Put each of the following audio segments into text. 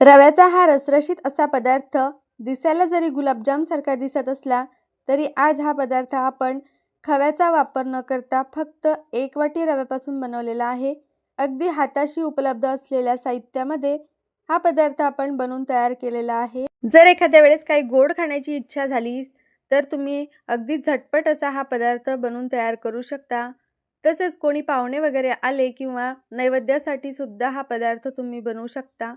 रव्याचा हा रसरशीत असा पदार्थ दिसायला जरी गुलाबजामसारखा दिसत असला तरी आज हा पदार्थ आपण खव्याचा वापर न करता फक्त एक वाटी रव्यापासून बनवलेला आहे. अगदी हाताशी उपलब्ध असलेल्या साहित्यामध्ये हा पदार्थ आपण बनवून तयार केलेला आहे. जर एखाद्या वेळेस काही गोड खाण्याची इच्छा झाली तर तुम्ही अगदी झटपट असा हा पदार्थ बनवून तयार करू शकता. तसेच कोणी पाहुणे वगैरे आले किंवा नैवेद्यासाठी सुद्धा हा पदार्थ तुम्ही बनवू शकता.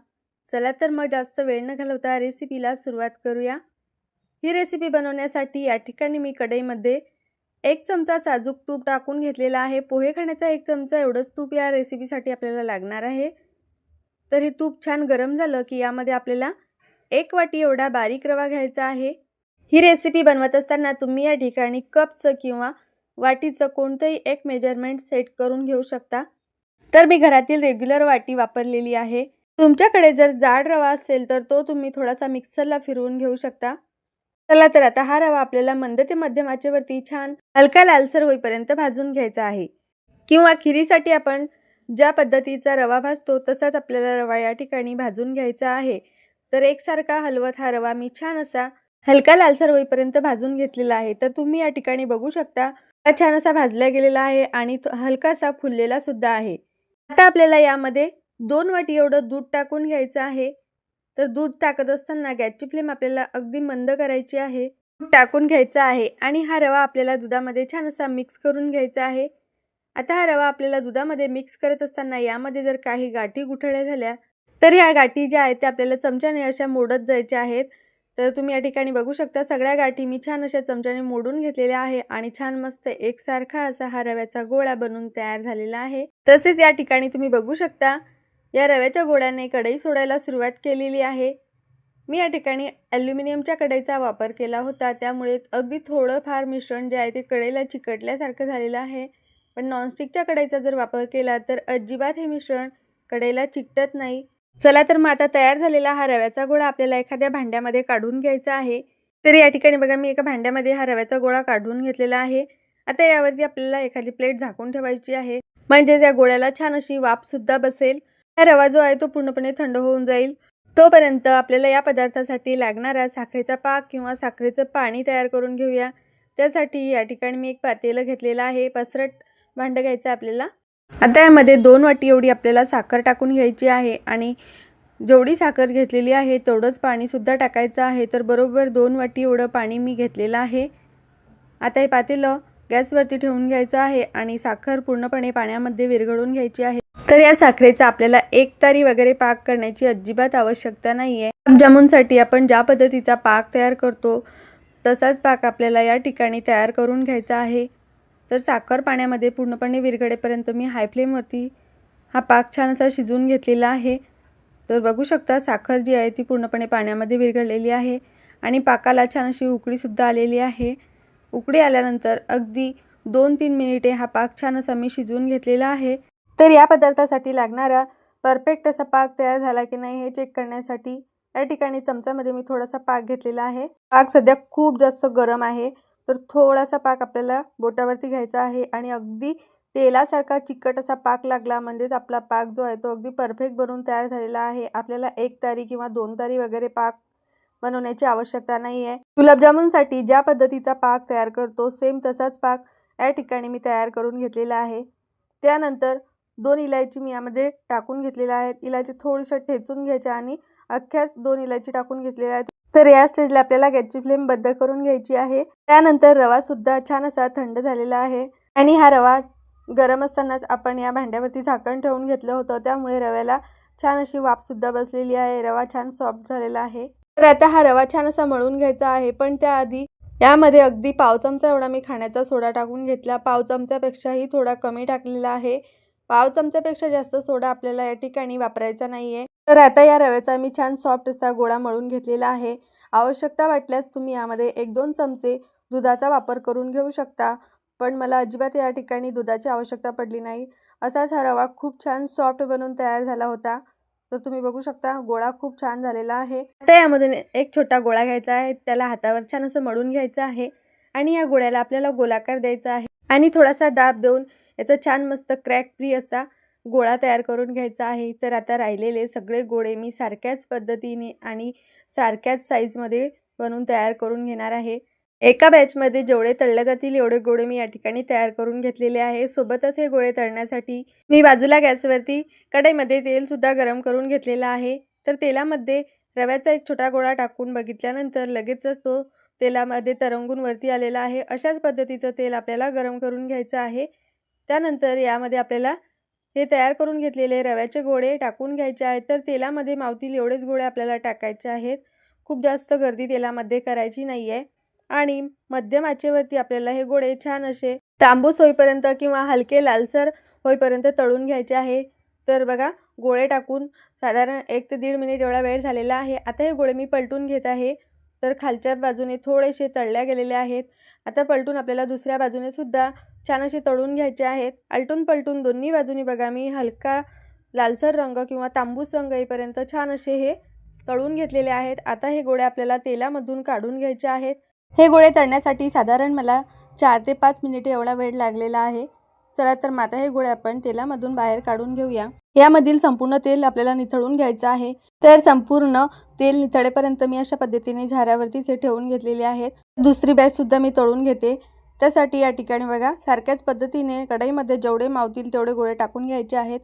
चला तर मग जास्त वेळ न घालवता रेसिपीला सुरुवात करूया. ही रेसिपी बनवण्यासाठी या ठिकाणी मी कढईमध्ये एक चमचा साजूक तूप टाकून घेतलेला आहे. पोहे खाण्याचा एक चमचा एवढंच तूप या रेसिपीसाठी आपल्याला लागणार आहे. तर हे तूप छान गरम झालं की यामध्ये आपल्याला एक वाटी एवढा बारीक रवा घ्यायचा आहे. ही रेसिपी बनवत असताना तुम्ही या ठिकाणी कपचं किंवा वाटीचं कोणतंही एक मेजरमेंट सेट करून घेऊ शकता. तर मी घरातील रेग्युलर वाटी वापरलेली आहे. तुमच्याकडे जर जाड रवा असेल तर तो तुम्ही थोडासा मिक्सरला फिरवून घेऊ शकता. चला तर आता हा रवा आपल्याला मंद ते मध्यम आचेवरती छान हलका लालसर होईपर्यंत भाजून घ्यायचा आहे. किंवा खिरीसाठी आपण ज्या पद्धतीचा रवा भाजतो तसाच आपल्याला रवा या ठिकाणी भाजून घ्यायचा आहे. तर एकसारखा हलवत हा रवा मी छान असा हलका लालसर होईपर्यंत भाजून घेतलेला आहे. तर तुम्ही या ठिकाणी बघू शकता छान असा भाजला गेलेला आहे आणि हलकासा फुललेला सुद्धा आहे. आता आपल्याला यामध्ये दोन वाटी एवढं दूध टाकून घ्यायचं आहे. तर दूध टाकत असताना गॅसची फ्लेम आपल्याला अगदी मंद करायची आहे. दूध टाकून घ्यायचा आहे आणि हा रवा आपल्याला दुधामध्ये छान असा मिक्स करून घ्यायचा आहे. आता हा रवा आपल्याला दुधामध्ये मिक्स करत असताना यामध्ये जर काही गाठी गुठळ्या झाल्या तर ह्या गाठी ज्या आहेत त्या आपल्याला चमच्याने अशा मोडत जायच्या आहेत. तर तुम्ही या ठिकाणी बघू शकता सगळ्या गाठी मी छान अशा चमच्याने मोडून घेतलेल्या आहे आणि छान मस्त एकसारखा असा हा रव्याचा गोळा बनून तयार झालेला आहे. तसेच या ठिकाणी तुम्ही बघू शकता या रव्याच्या गोळ्याने कढई सोडायला सुरुवात केलेली आहे. मी या ठिकाणी ॲल्युमिनियमच्या कढईचा वापर केला होता. त्यामुळे अगदी थोडंफार मिश्रण जे आहे ते कढईला चिकटल्यासारखं झालेलं आहे. पण नॉनस्टिकच्या कढईचा जर वापर केला तर अजिबात हे मिश्रण कढईला चिकटत नाही. चला तर मग आता तयार झालेला हा रव्याचा गोळा आपल्याला एखाद्या भांड्यामध्ये काढून घ्यायचा आहे. तर या ठिकाणी बघा मी एका भांड्यामध्ये हा रव्याचा गोळा काढून घेतलेला आहे. आता यावरती आपल्याला एखादी प्लेट झाकून ठेवायची आहे. म्हणजेच त्या गोळ्याला छान अशी वाफसुद्धा बसेल. हा रवा जो आहे तो पूर्णपणे थंड होऊन जाईल. तोपर्यंत आपल्याला या पदार्थासाठी लागणारा साखरेचा पाक किंवा साखरेचं पाणी तयार करून घेऊया. त्यासाठी या ठिकाणी मी एक पातेलं घेतलेलं आहे. पसरट भांडं घ्यायचं आपल्याला. आता यामध्ये दोन वाटी एवढी आपल्याला साखर टाकून घ्यायची आहे आणि जेवढी साखर घेतलेली आहे तेवढंच पाणीसुद्धा टाकायचं आहे. तर बरोबर दोन वाटी एवढं पाणी मी घेतलेलं आहे. आता हे पातेलं गॅसवरती ठेवून घ्यायचं आहे आणि साखर पूर्णपणे पाण्यामध्ये विरघळून घ्यायची आहे. तर या साखरेचा आपल्याला एक तारी वगैरे पाक करण्याची अजिबात आवश्यकता नाही आहे गुलाबजामुनसाठी आपण ज्या पद्धतीचा पाक तयार करतो तसाच पाक आपल्याला या ठिकाणी तयार करून घ्यायचा आहे. तर साखर पाण्यामध्ये पूर्णपणे विरघडेपर्यंत मी हाय फ्लेमवरती हा पाक छान असा शिजवून घेतलेला आहे. तर बघू शकता साखर जी आहे ती पूर्णपणे पाण्यामध्ये विरघळलेली आहे आणि पाकाला छान अशी उकडीसुद्धा आलेली आहे. उकडी आल्यानंतर अगदी दोन तीन मिनिटे हा पाक छान असा मी शिजवून घेतलेला आहे. तर या पदार्थासाठी लागणारा परफेक्ट असा पाक तयार झाला की नाही हे चेक करण्यासाठी या ठिकाणी चमचामध्ये मी थोडासा पाक घेतलेला आहे. पाक सध्या खूप जास्त गरम आहे. तर थोडासा पाक आपल्याला बोटावरती घ्यायचा आहे आणि अगदी तेलासारखा चिकट असा पाक लागला म्हणजेच आपला पाक जो आहे तो अगदी परफेक्ट बनवून तयार झालेला आहे. आपल्याला एक तारी किंवा दोन तारी वगैरे पाक बनवण्याची आवश्यकता नाही आहे. गुलाबजामुनसाठी ज्या पद्धतीचा पाक तयार करतो सेम तसाच पाक या ठिकाणी मी तयार करून घेतलेला आहे. त्यानंतर दोन इलायची मी यामध्ये टाकून घेतलेल्या आहेत. इलायची थोडीशा ठेचून घ्यायच्या आणि अख्ख्याच दोन इलायची टाकून घेतलेल्या आहेत. तर या स्टेजला आपल्याला गॅसची फ्लेम बंद करून घ्यायची आहे. त्यानंतर रवासुद्धा छान असा थंड झालेला आहे. आणि हा रवा गरम असतानाच आपण या भांड्यावरती झाकण ठेवून घेतलं होतं. त्यामुळे रव्याला छान अशी वाफसुद्धा बसलेली आहे. रवा छान सॉफ्ट झालेला आहे. तर आता हा रवा छान असा मळून घ्यायचा आहे. पण त्याआधी यामध्ये अगदी पाव चमचा एवढा मी खाण्याचा सोडा टाकून घेतला. पाव चमच्यापेक्षाही थोडा कमी टाकलेला आहे. पाव चमच्यापेक्षा जास्त सोडा आपल्याला या ठिकाणी वापरायचा नाही आहे तर आता या रव्याचा मी छान सॉफ्ट असा गोळा मळून घेतलेला आहे. आवश्यकता वाटल्यास तुम्ही यामध्ये एक दोन चमचे दुधाचा वापर करून घेऊ शकता. पण मला अजिबात या ठिकाणी दुधाची आवश्यकता पडली नाही. असाच हा रवा खूप छान सॉफ्ट बनवून तयार झाला होता. तर तुम्ही बघू शकता गोळा खूप छान झालेला आहे. आता यामध्ये एक छोटा गोळा घ्यायचा आहे. त्याला हातावर छान असं मळून घ्यायचं आहे. आणि या गोळ्याला आपल्याला गोलाकार द्यायचा आहे. आणि थोडासा दाब देऊन याचा छान मस्त क्रॅक फ्री असा गोळा तयार करून घ्यायचा आहे. तर आता राहिलेले सगळे गोळे मी सारख्याच पद्धतीने आणि सारख्याच साईजमध्ये बनवून तयार करून घेणार आहे. एका बॅचमध्ये जेवढे तळले जातील एवढे गोळे मी या ठिकाणी तयार करून घेतलेले आहे. सोबतच हे गोळे तळण्यासाठी मी बाजूला गॅसवरती कढईमध्ये तेलसुद्धा गरम करून घेतलेलं आहे. तर तेलामध्ये रव्याचा एक छोटा गोळा टाकून बघितल्यानंतर लगेचच तो तेलामध्ये तरंगून वरती आलेला आहे. अशाच पद्धतीचं तेल आपल्याला गरम करून घ्यायचं आहे. त्यानंतर यामध्ये आपल्याला हे तयार करून घेतलेले रव्याचे गोळे टाकून घ्यायचे आहेत. तर तेलामध्ये मावतील एवढेच गोळे आपल्याला टाकायचे आहेत. खूप जास्त गर्दी तेलामध्ये करायची नाही आहे आणि मध्यम आचेवरती आपल्याला हे गोळे छान असे तांबूस होईपर्यंत किंवा हलके लालसर होईपर्यंत तळून घ्यायचे आहे. तर बघा गोळे टाकून साधारण एक ते दीड मिनिट एवढा वेळ झालेला आहे. आता हे गोळे मी पलटून घेत आहे. तर खालच्या बाजूने थोडेसे तळल्या गेलेले आहेत. आता पलटून आपल्याला दुसऱ्या बाजूने सुद्धा छान असे तळून घ्यायचे आहेत. आलटून पलटून दोन्ही बाजूनी बघा मी हलका लालसर रंग किंवा तांबूस रंग येईपर्यंत छान असे हे तळून घेतलेले आहेत. आता हे गोळे आपल्याला तेलामधून काढून घ्यायचे आहेत. हे गोळे तळण्यासाठी साधारण मला चार ते पाच मिनिटे एवढा वेळ लागलेला आहे. चला तर माता हे गोळे आपण तेलामधून बाहेर काढून घेऊया. यामधील संपूर्ण तेल आपल्याला निथळून घ्यायचं आहे. तर संपूर्ण तेल निथळेपर्यंत मी अशा पद्धतीने झाऱ्यावरतीच हे ठेवून घेतलेले आहेत. दुसरी बॅचसुद्धा मी तळून घेते. त्यासाठी या ठिकाणी बघा सारख्याच पद्धतीने कढईमध्ये जेवढे मावतील तेवढे गोळे टाकून घ्यायचे आहेत.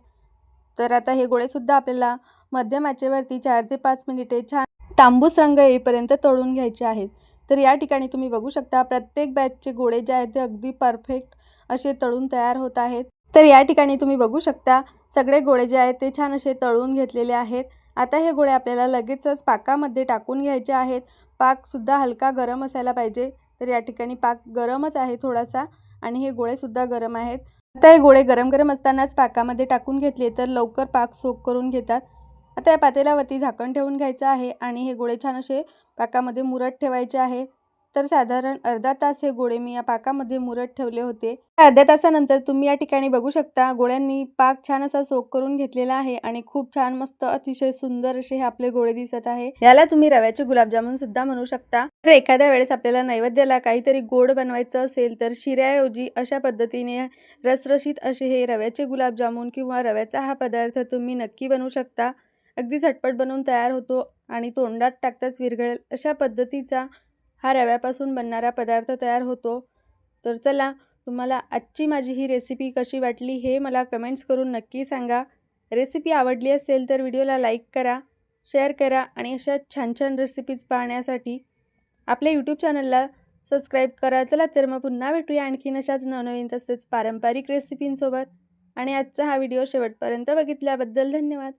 तर आता हे गोळेसुद्धा आपल्याला मध्यम आचेवरती चार ते पाच मिनिटे छान तांबूस रंग येईपर्यंत तळून घ्यायचे आहेत. तर या ठिकाणी तुम्ही बघू शकता प्रत्येक बॅचचे गोळे जे आहेत ते अगदी परफेक्ट असे तळून तयार होत आहेत. तर या ठिकाणी तुम्ही बघू शकता सगळे गोळे जे आहेत ते छान असे तळून घेतलेले आहेत. आता हे गोळे आपल्याला लगेचच पाकामध्ये टाकून घ्यायचे आहेत. पाकसुद्धा हलका गरम असायला पाहिजे. तर या ठिकाणी पाक गरमच आहे थोडासा आणि हे गोळेसुद्धा गरम आहेत. आता हे गोळे गरम गरम असतानाच पाकामध्ये टाकून घेतले तर लवकर पाक सोक करून घेतात. आता या पातेल्यावरती झाकण ठेवून घ्यायचं आहे आणि हे गोळे छान असे पाकामध्ये मुरत ठेवायचे आहे. तर साधारण अर्धा तास हे गोळे मी या पाकामध्ये मुरत ठेवले होते. अर्ध्या तासानंतर तुम्ही या ठिकाणी बघू शकता गोळ्यांनी पाक छान असा सोक करून घेतलेला आहे आणि खूप छान मस्त अतिशय सुंदर असे हे आपले गोळे दिसत आहे. याला तुम्ही रव्याचे गुलाबजामुन सुद्धा म्हणू शकता. तर एखाद्या वेळेस आपल्याला नैवेद्याला काहीतरी गोड बनवायचं असेल तर शिऱ्याऐवजी अशा पद्धतीने रसरशीत असे हे रव्याचे गुलाबजामुन किंवा रव्याचा हा पदार्थ तुम्ही नक्की बनवू शकता. अगदी झटपट बनवून तयार होतो आणि तोंडात टाकताच विरघळेल अशा पद्धतीचा हा रव्यापासून बनणारा पदार्थ तयार होतो. तर चला तुम्हाला आजची माझी ही रेसिपी कशी वाटली हे मला कमेंट्स करून नक्की सांगा. रेसिपी आवडली असेल तर व्हिडिओला लाईक करा शेअर करा आणि अशा छान छान रेसिपीज पाहण्यासाठी आपल्या यूट्यूब चॅनलला सबस्क्राईब करा. चला तर मग पुन्हा भेटूया आणखीन अशाच नवनवीन तसेच पारंपरिक रेसिपींसोबत आणि आजचा हा व्हिडिओ शेवटपर्यंत बघितल्याबद्दल धन्यवाद.